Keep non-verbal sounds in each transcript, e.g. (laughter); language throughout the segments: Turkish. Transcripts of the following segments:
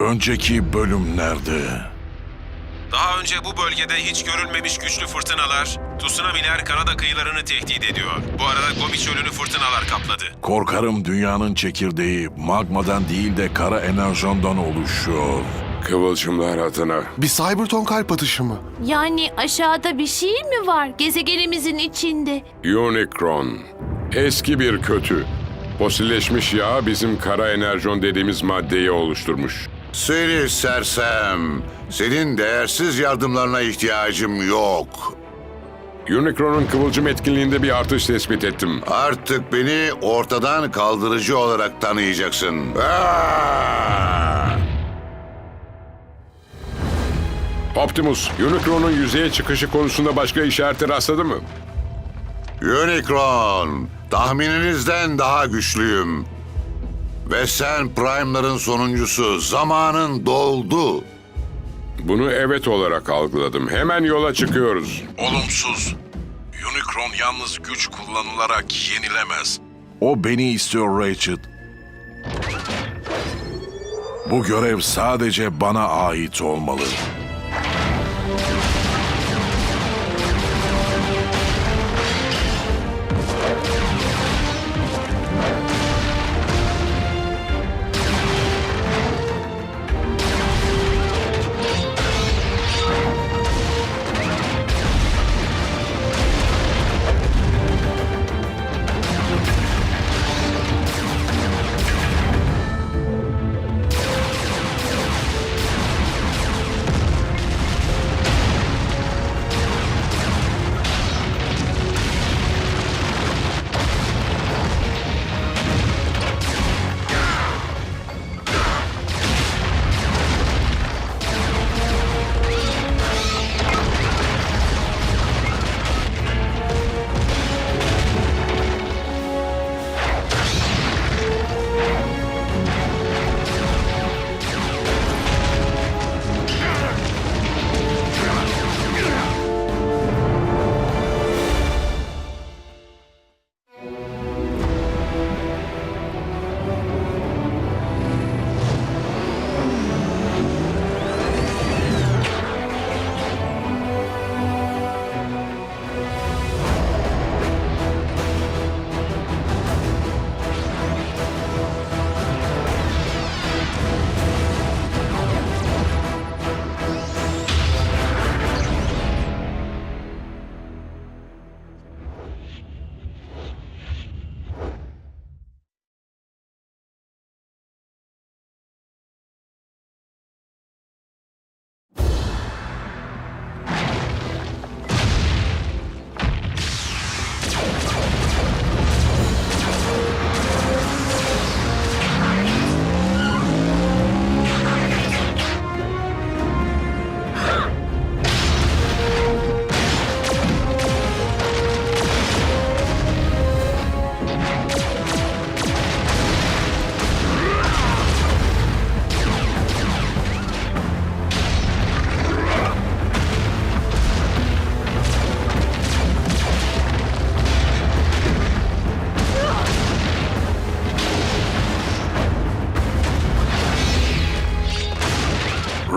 Önceki bölümlerde Daha önce bu bölgede hiç görülmemiş güçlü fırtınalar, tsunamiler Kanada kıyılarını tehdit ediyor. Bu arada Gobi çölünü fırtınalar kapladı. korkarım dünyanın çekirdeği magmadan değil de kara enerjondan oluşuyor. Kıvılcımlar adına. Bir Cybertron kalp atışı mı? Yani aşağıda bir şey mi var gezegenimizin içinde? Unicron. Eski bir kötü. Fosilleşmiş yağ bizim kara enerjon dediğimiz maddeyi oluşturmuş. Seni sersem, senin değersiz yardımlarına ihtiyacım yok. Unicron'un kıvılcım etkinliğinde bir artış tespit ettim. Artık beni ortadan kaldırıcı olarak tanıyacaksın. Aa! Optimus, Unicron'un yüzeye çıkışı konusunda başka işarete rastladı mı? Unicron, tahmininizden daha güçlüyüm. Ve sen Prime'ların sonuncusu. Zamanın doldu. Bunu evet olarak algıladım. Hemen yola çıkıyoruz. Olumsuz. Unicron yalnız güç kullanılarak yenilemez. O beni istiyor Rachel. Bu görev sadece bana ait olmalı.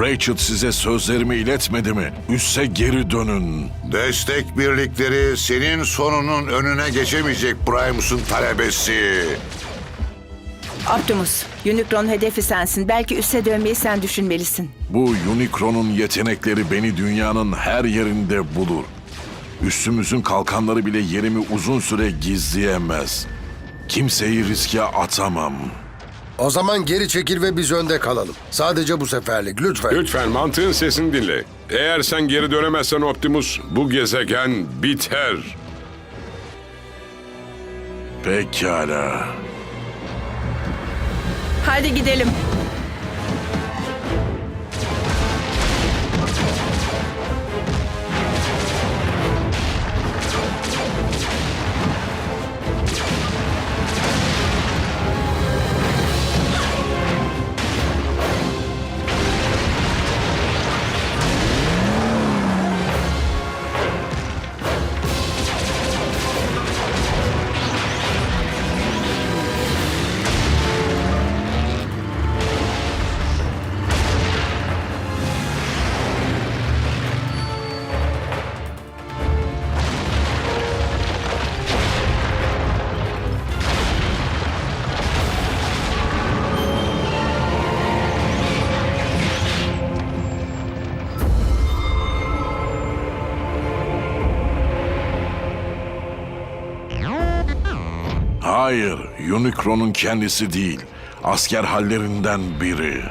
Rachel size sözlerimi iletmedi mi? Üsse geri dönün. Destek birlikleri senin sonunun önüne geçemeyecek Primus'un talebesi. Optimus, Unicron hedefi sensin. Belki üste dönmeyi sen düşünmelisin. Bu Unicron'un yetenekleri beni dünyanın her yerinde bulur. Üstümüzün kalkanları bile yerimi uzun süre gizleyemez. Kimseyi riske atamam. O zaman geri çekil ve biz önde kalalım. Sadece bu seferlik lütfen. Lütfen mantığın sesini dinle. Eğer sen geri dönemezsen Optimus, bu gezegen biter. Pekala. Hadi gidelim. Hayır, Unicron'un kendisi değil. Asker hallerinden biri.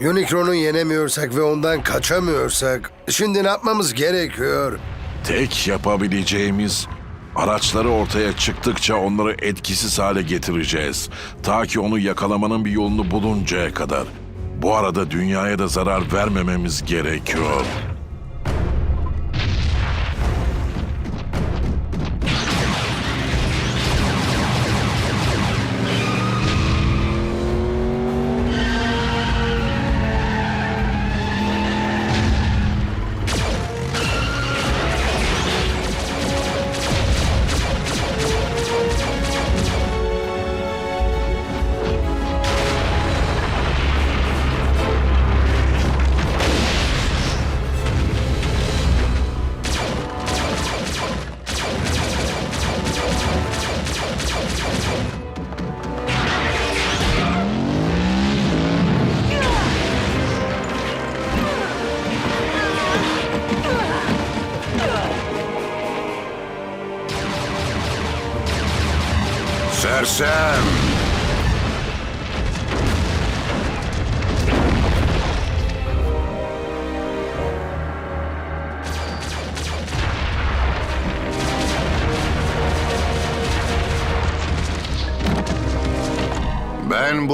Unicron'u yenemiyorsak ve ondan kaçamıyorsak şimdi ne yapmamız gerekiyor? Tek yapabileceğimiz araçları ortaya çıktıkça onları etkisiz hale getireceğiz. Ta ki onu yakalamanın bir yolunu buluncaya kadar. Bu arada dünyaya da zarar vermememiz gerekiyor.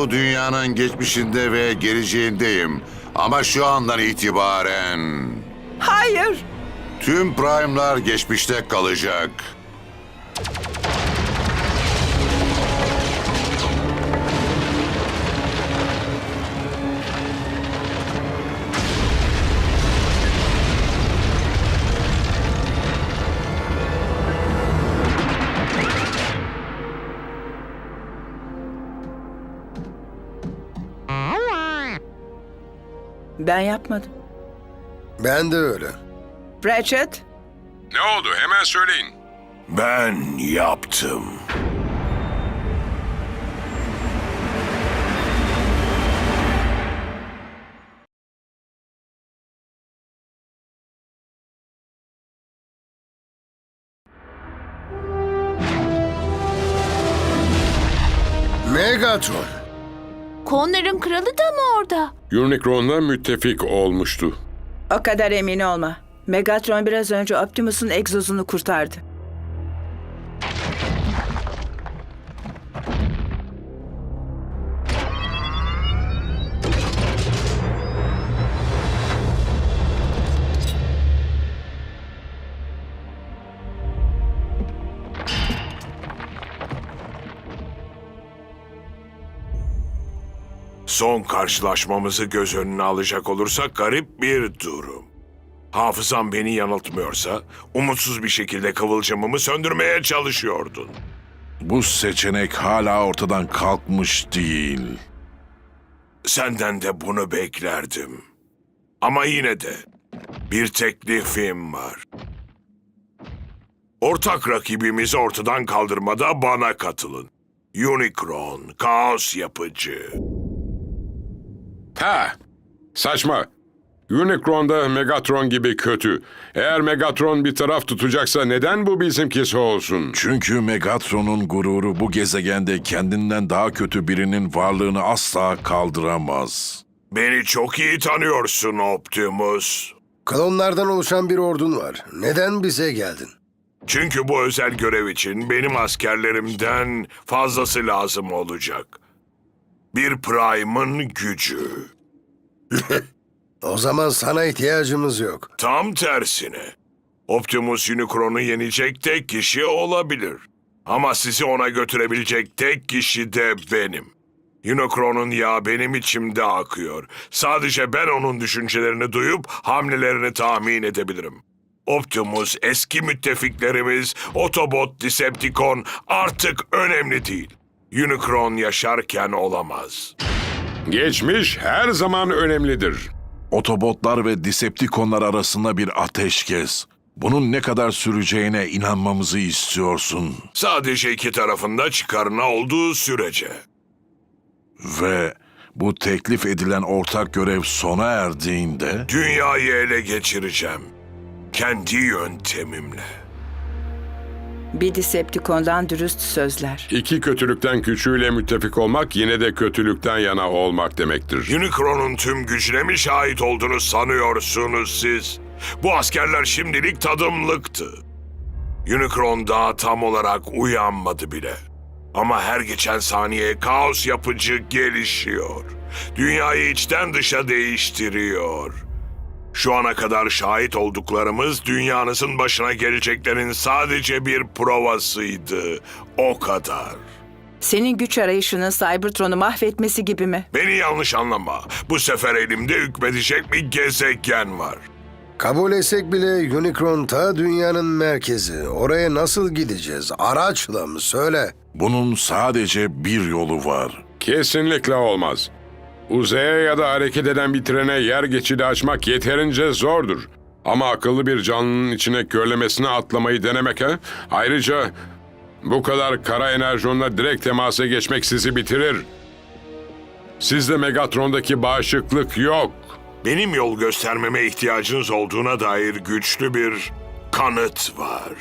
Bu dünyanın geçmişinde ve geleceğindeyim. Ama şu andan itibaren Hayır. tüm Prime'lar geçmişte kalacak. Ben yapmadım. Ben de öyle. Ratchet, Ne oldu? Hemen söyleyin. Ben yaptım. Megatron. Konların kralı da mı orada? Unicron'la müttefik olmuştu. o kadar emin olma. Megatron biraz önce Optimus'un egzozunu kurtardı. Son karşılaşmamızı göz önüne alacak olursak garip bir durum. Hafızam beni yanıltmıyorsa umutsuz bir şekilde kıvılcımımı söndürmeye çalışıyordun. Bu seçenek hala ortadan kalkmış değil. Senden de bunu beklerdim. Ama yine de bir teklifim var. Ortak rakibimizi ortadan kaldırmada bana katılın. Unicron, kaos yapıcı. Ha! Saçma. Unicron da Megatron gibi kötü. Eğer Megatron bir taraf tutacaksa neden bu bizimkisi olsun? Çünkü Megatron'un gururu bu gezegende kendinden daha kötü birinin varlığını asla kaldıramaz. Beni çok iyi tanıyorsun Optimus. Klonlardan oluşan bir ordun var. Neden bize geldin? Çünkü bu özel görev için benim askerlerimden fazlası lazım olacak. Bir Prime'ın gücü. (laughs) O zaman sana ihtiyacımız yok. Tam tersine. Optimus Unicron'u yenecek tek kişi olabilir. Ama sizi ona götürebilecek tek kişi de benim. Unicron'un yağı benim içimde akıyor. Sadece ben onun düşüncelerini duyup hamlelerini tahmin edebilirim. Optimus, eski müttefiklerimiz, Autobot, Decepticon artık önemli değil. Unicron yaşarken olamaz. Geçmiş her zaman önemlidir. Otobotlar ve Decepticonlar arasında bir ateşkes. Bunun ne kadar süreceğine inanmamızı istiyorsun. Sadece iki tarafında çıkarına olduğu sürece. Ve bu teklif edilen ortak görev sona erdiğinde... Dünyayı ele geçireceğim. Kendi yöntemimle. Bir Decepticon'dan dürüst sözler. İki kötülükten küçüğüyle müttefik olmak yine de kötülükten yana olmak demektir. Unicron'un tüm gücüne mi şahit olduğunu sanıyorsunuz siz? Bu askerler şimdilik tadımlıktı. Unicron daha tam olarak uyanmadı bile. Ama her geçen saniye kaos yapıcı gelişiyor. Dünyayı içten dışa değiştiriyor. Şu ana kadar şahit olduklarımız dünyanızın başına geleceklerin sadece bir provasıydı. O kadar. Senin güç arayışının Cybertron'u mahvetmesi gibi mi? Beni yanlış anlama. Bu sefer elimde hükmedecek bir gezegen var. Kabul etsek bile Unicron ta dünyanın merkezi. Oraya nasıl gideceğiz? Araçla mı? Söyle. Bunun sadece bir yolu var. Kesinlikle olmaz. Uzaya ya da hareket eden bir trene yer geçidi açmak yeterince zordur. Ama akıllı bir canlının içine körlemesine atlamayı denemek ha? Ayrıca bu kadar kara enerjonla direkt temasa geçmek sizi bitirir. Sizde Megatron'daki bağışıklık yok. Benim yol göstermeme ihtiyacınız olduğuna dair güçlü bir kanıt var.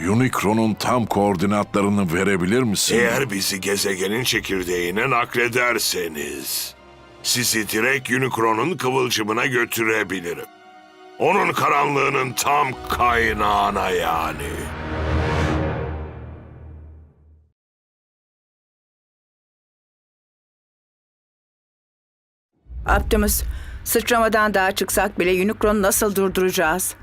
Unicron'un tam koordinatlarını verebilir misin? Eğer bizi gezegenin çekirdeğine naklederseniz, sizi direkt Unicron'un kıvılcımına götürebilirim. Onun karanlığının tam kaynağına yani. Optimus, sıçramadan daha çıksak bile Unicron'u nasıl durduracağız?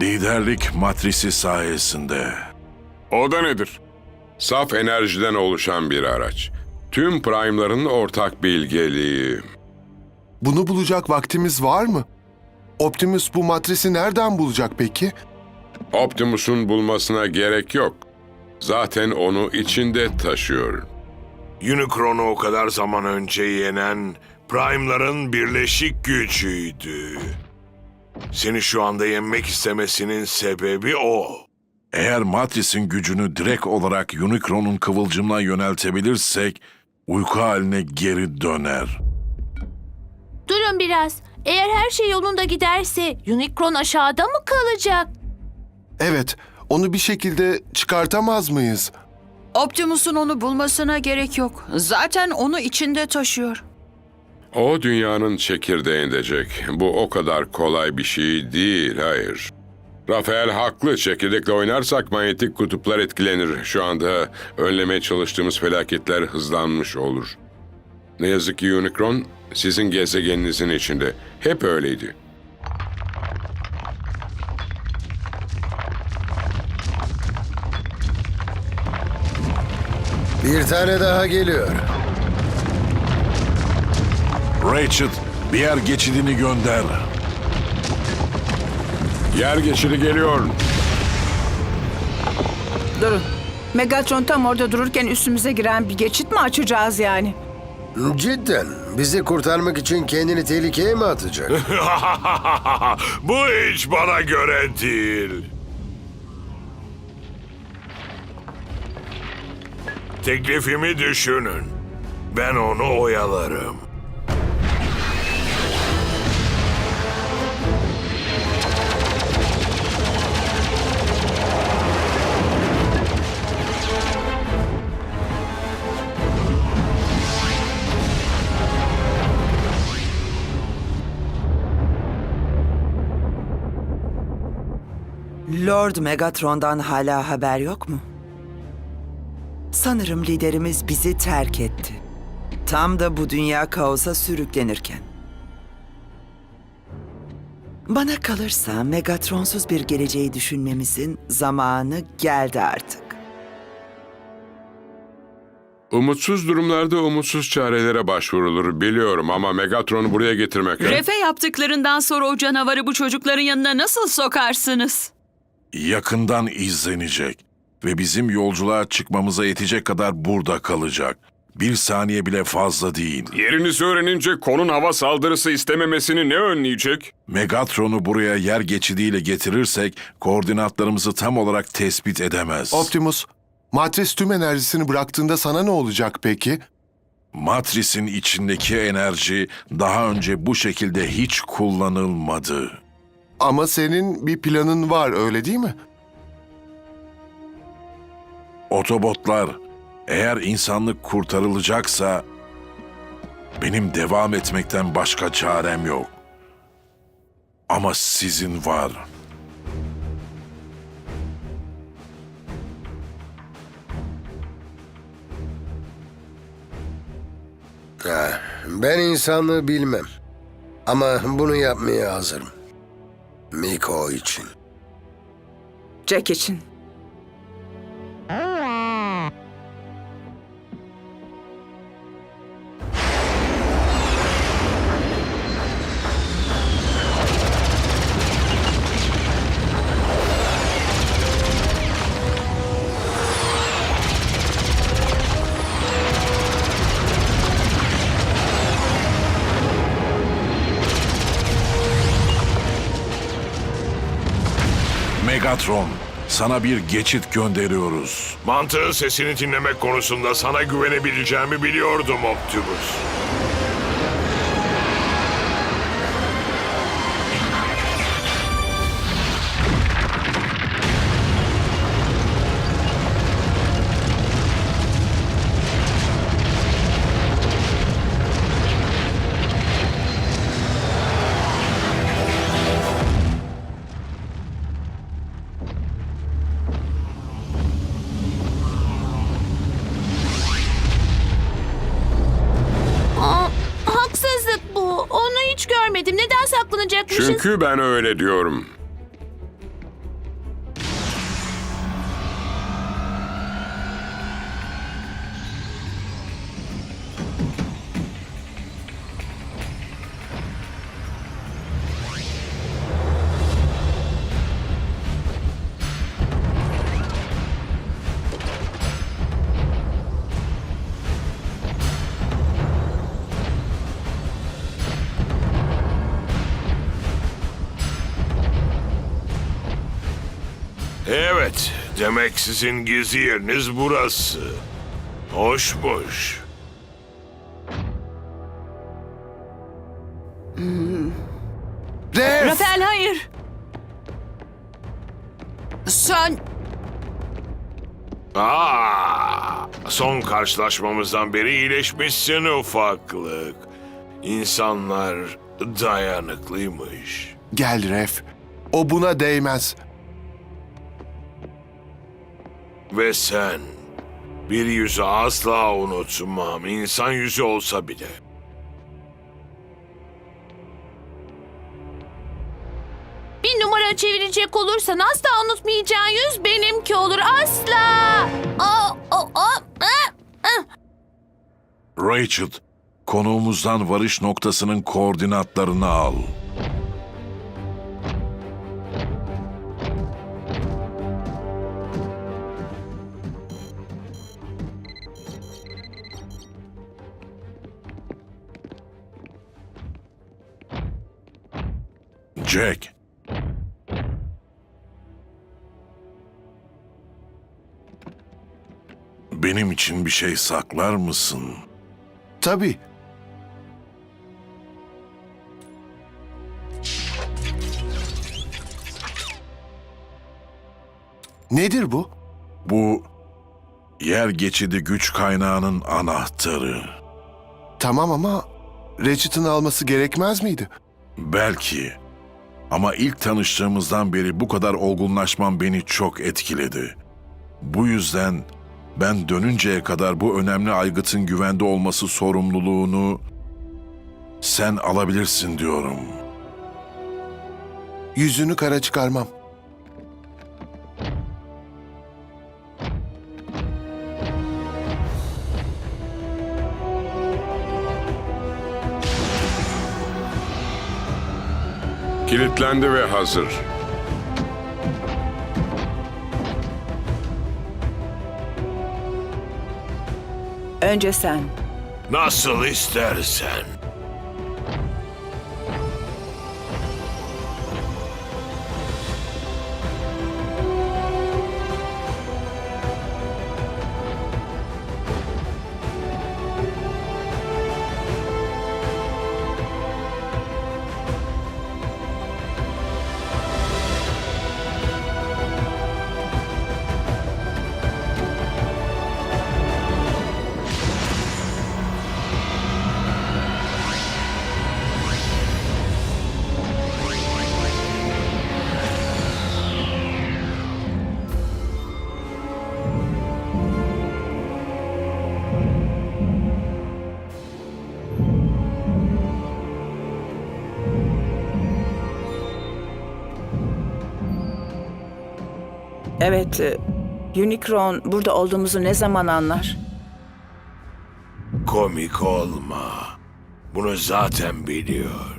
Liderlik matrisi sayesinde. O da nedir? Saf enerjiden oluşan bir araç. Tüm prime'ların ortak bilgeliği. Bunu bulacak vaktimiz var mı? Optimus bu matrisi nereden bulacak peki? Optimus'un bulmasına gerek yok. Zaten onu içinde taşıyor. Unicron'u o kadar zaman önce yenen Prime'ların birleşik gücüydü. Seni şu anda yenmek istemesinin sebebi o. Eğer matrisin gücünü direkt olarak Unicron'un kıvılcımına yöneltebilirsek uyku haline geri döner. Durun biraz. Eğer her şey yolunda giderse Unicron aşağıda mı kalacak? Evet, onu bir şekilde çıkartamaz mıyız? Optimus'un onu bulmasına gerek yok. Zaten onu içinde taşıyor. O dünyanın çekirdeğinde Jack. Bu o kadar kolay bir şey değil, hayır. Rafael haklı. Çekirdekle oynarsak manyetik kutuplar etkilenir. Şu anda önlemeye çalıştığımız felaketler hızlanmış olur. Ne yazık ki Unicron sizin gezegeninizin içinde. Hep öyleydi. Bir tane daha geliyor. Rachel, bir yer geçidini gönder. Yer geçidi geliyor. Durun. Megatron tam orada dururken üstümüze giren bir geçit mi açacağız yani? Cidden. Bizi kurtarmak için kendini tehlikeye mi atacak? (laughs) (laughs) Bu hiç bana göre değil. Teklifimi düşünün. Ben onu oyalarım. Lord Megatron'dan hala haber yok mu? Sanırım liderimiz bizi terk etti. Tam da bu dünya kaosa sürüklenirken. Bana kalırsa Megatronsuz bir geleceği düşünmemizin zamanı geldi artık. Umutsuz durumlarda umutsuz çarelere başvurulur biliyorum ama Megatron'u buraya getirmek... Refe yaptıklarından sonra o canavarı bu çocukların yanına nasıl sokarsınız? Yakından izlenecek ve bizim yolculuğa çıkmamıza yetecek kadar burada kalacak. Bir saniye bile fazla değil. Yerinizi öğrenince konun hava saldırısı istememesini ne önleyecek? Megatron'u buraya yer geçidiyle getirirsek koordinatlarımızı tam olarak tespit edemez. Optimus, matris tüm enerjisini bıraktığında sana ne olacak peki? Matris'in içindeki enerji daha önce bu şekilde hiç kullanılmadı. Ama senin bir planın var öyle değil mi? Otobotlar, eğer insanlık kurtarılacaksa benim devam etmekten başka çarem yok. Ama sizin var. Ben insanlığı bilmem. Ama bunu yapmaya hazırım. Miko için. Jack için. Megatron, sana bir geçit gönderiyoruz. Mantığın sesini dinlemek konusunda sana güvenebileceğimi biliyordum Optimus. Çünkü ben öyle diyorum. Demek sizin gizli yeriniz burası. Hoşmuş. Ref! Rafael hayır. Sen Aa, son karşılaşmamızdan beri iyileşmişsin ufaklık. İnsanlar dayanıklıymış. Gel Ref. O buna değmez. Ve sen bir yüzü asla unutmam. İnsan yüzü olsa bile. Bir numara çevirecek olursan asla unutmayacağın yüz benimki olur. Asla. Aa, aa, aa, aa, aa. Rachel, konuğumuzdan varış noktasının koordinatlarını al. Jack. Benim için bir şey saklar mısın? Tabii. Nedir bu? Bu yer geçidi güç kaynağının anahtarı. Tamam ama Ratchet'ın alması gerekmez miydi? Belki. Ama ilk tanıştığımızdan beri bu kadar olgunlaşmam beni çok etkiledi. Bu yüzden ben dönünceye kadar bu önemli aygıtın güvende olması sorumluluğunu sen alabilirsin diyorum. Yüzünü kara çıkarmam. Kilitlendi ve hazır. Önce sen. Nasıl istersen. Evet, e, Unicron burada olduğumuzu ne zaman anlar? Komik olma. Bunu zaten biliyor.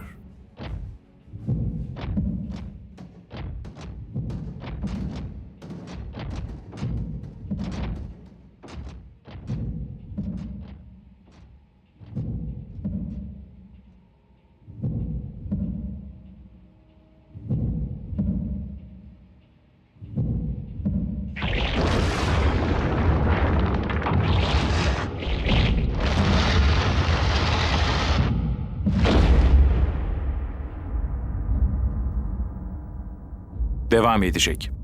Devam edecek.